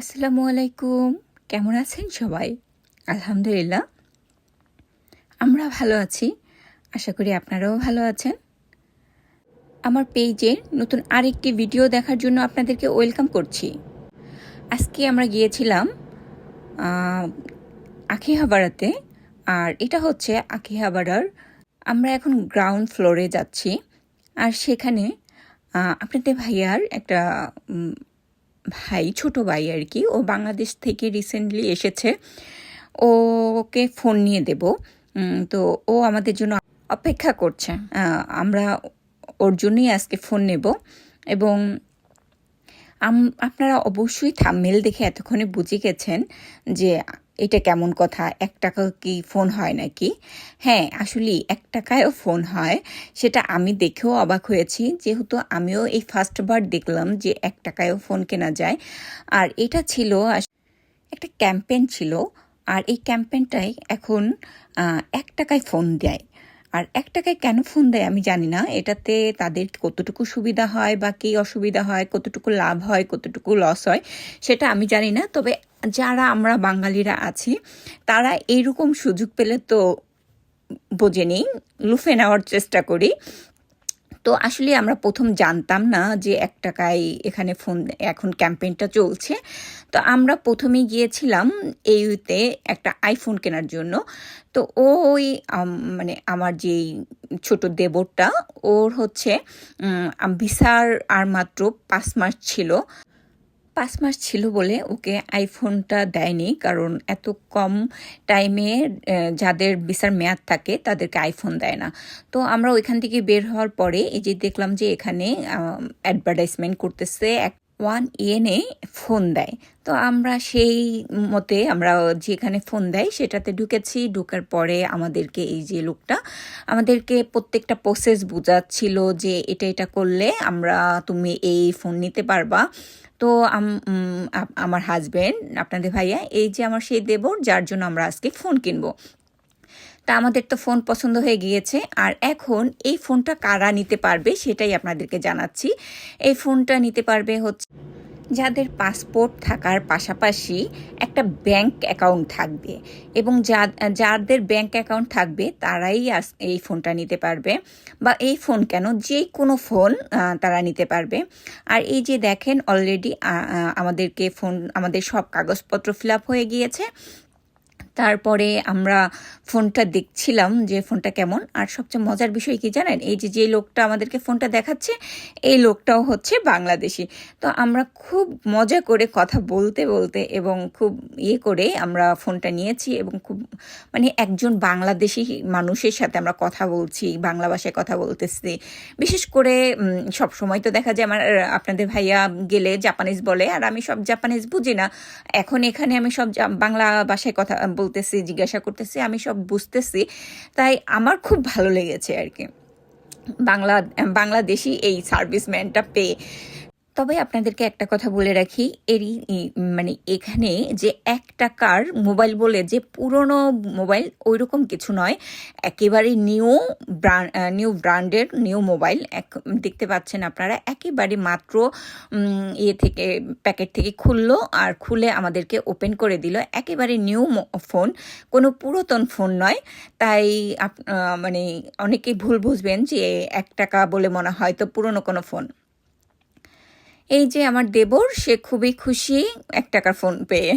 আসসালামু আলাইকুম। কেমন আছেন সবাই? আলহামদুলিল্লাহ। আমরা ভালো আছি। আশা করি আপনারাও ভালো আছেন। আমার পেজে নতুন আরেকটি ভিডিও দেখার জন্য আপনাদেরকে ওয়েলকাম করছি। আজকে আমরা গিয়েছিলাম আখিহাবাড়াতে আর এটা হচ্ছে আখিহাবাড়ার আমরা এখন গ্রাউন্ড ফ্লোরে যাচ্ছি। আর সেখানে আপনাদের ভাইয়ার একটা ভাই, ছোট ভাই আর কি, ও বাংলাদেশ থেকে রিসেন্টলি এসেছে। ওকে ফোন নিয়ে দেব। তো ও আমাদের জন্য অপেক্ষা করছে। আমরা ওর জন্যই আজকে ফোন নেব এবং আপনারা অবশ্যই থাম্মেল দেখে এতক্ষণে বুঝে গেছেন যে এটা কেমন কথা, এক টাকা কি ফোন হয় নাকি? হ্যাঁ আসলে এক টাকায়ও ফোন হয়। সেটা আমি দেখেও অবাক হয়েছি, যেহেতু আমিও এই ফার্স্টবার দেখলাম যে এক টাকায়ও ফোন কেনা যায়। আর এটা ছিল একটা ক্যাম্পেন ছিল। আর এই ক্যাম্পেনটাই এখন এক টাকায় ফোন দেয়। আর এক টাকায় কেন ফোন দেয় আমি জানি না। এটাতে তাদের কতটুকু সুবিধা হয় বা কী অসুবিধা হয়, কতটুকু লাভ হয়, কতটুকু লস হয়, সেটা আমি জানি না। তবে যারা আমরা বাঙালিরা আছি, তারা এইরকম সুযোগ পেলে তো বোঝে নেই লুফে নেওয়ার চেষ্টা করি। তো আসলে আমরা প্রথম জানতাম না যে এক টাকায় এখানে ফোন, এখন ক্যাম্পেইনটা চলছে। তো আমরা প্রথমেই গিয়েছিলাম এইতে একটা আইফোন কেনার জন্য। তো ওই মানে আমার যেই ছোট দেবরটা, ওর হচ্ছে ভিসার আর মাত্র পাঁচ মাস ছিল। পাঁচ মাস ছিল বলে ওকে আইফোনটা দেয়নি। কারণ এত কম টাইমে যাদের ভিসার মেয়াদ থাকে তাদেরকে আইফোন দেয় না। তো আমরা ওইখান থেকে বের হওয়ার পরে এই যে দেখলাম যে এখানে অ্যাডভার্টাইজমেন্ট করতেছে এক ওয়ান এনে ফোন দেয়। তো আমরা সেই মতে আমরা যেখানে ফোন দেয় সেটাতে ঢুকেছি। ঢুকার পরে আমাদেরকে এই যে লোকটা, আমাদেরকে প্রত্যেকটা প্রসেস বোঝাচ্ছিল যে এটা এটা করলে আমরা, তুমি এই ফোন নিতে পারবা। তো আমার হাজবেন্ড আপনাদের ভাইয়া, এই যে আমার সেই দেবর, যার জন্য আমরা আজকে ফোন কিনবো। তা আমাদের তো ফোন পছন্দ হয়ে গিয়েছে। আর এখন এই ফোনটা কারা নিতে পারবে সেটাই আপনাদেরকে জানাচ্ছি। এই ফোনটা নিতে পারবে হচ্ছে যাদের পাসপোর্ট থাকার পাশাপাশি একটা ব্যাংক অ্যাকাউন্ট থাকবে এবং যা, যাদের ব্যাংক অ্যাকাউন্ট থাকবে তারাই এই ফোনটা নিতে পারবে বা এই ফোন কেন যে কোনো ফোন তারা নিতে পারবে। আর এই যে দেখেন অলরেডি আমাদেরকে ফোন, আমাদের সব কাগজপত্র ফিল হয়ে গিয়েছে। তারপরে আমরা ফোনটা দেখছিলাম যে ফোনটা কেমন। আর সবচেয়ে মজার বিষয় কি জানেন? এই যে যে লোকটা আমাদেরকে ফোনটা দেখাচ্ছে, এই লোকটাও হচ্ছে বাংলাদেশি। তো আমরা খুব মজা করে কথা বলতে বলতে এবং খুব ইয়ে করে আমরা ফোনটা নিয়েছি এবং খুব মানে একজন বাংলাদেশি মানুষের সাথে আমরা কথা বলছি, বাংলা ভাষায় কথা বলতেছি। বিশেষ করে সব সময় তো দেখা যায় আমার, আপনাদের ভাইয়া গেলে জাপানিজ বলে, আর আমি সব জাপানিজ বুঝি না। এখন এখানে আমি সব বাংলা ভাষায় কথা বলতেছি, জিজ্ঞাসা করতেছে, আমি সব বুঝতেছি। তাই আমার খুব ভালো লেগেছে আর কি। বাংলা বাংলাদেশি এই সার্ভিসম্যানটা পেয়ে। তবে আপনাদেরকে একটা কথা বলে রাখি, এরই মানে এখানে যে এক টাকার মোবাইল বলে যে পুরনো মোবাইল ওই রকম কিছু নয়, একেবারে নিউ ব্র্যান্ড নিউ ব্র্যান্ডের নিউ মোবাইল। এক, দেখতে পাচ্ছেন আপনারা, একেবারে মাত্র ইয়ে থেকে, প্যাকেট থেকে খুললো আর খুলে আমাদেরকে ওপেন করে দিল। একেবারে নিউ ফোন, কোনো পুরাতন ফোন নয়। তাই মানে অনেকেই ভুল বুঝবেন যে এক টাকা বলে মনে হয় তো পুরনো কোনো ফোন। এই যে আমার দেবর সে খুবই খুশি এক টাকার ফোন পেয়ে।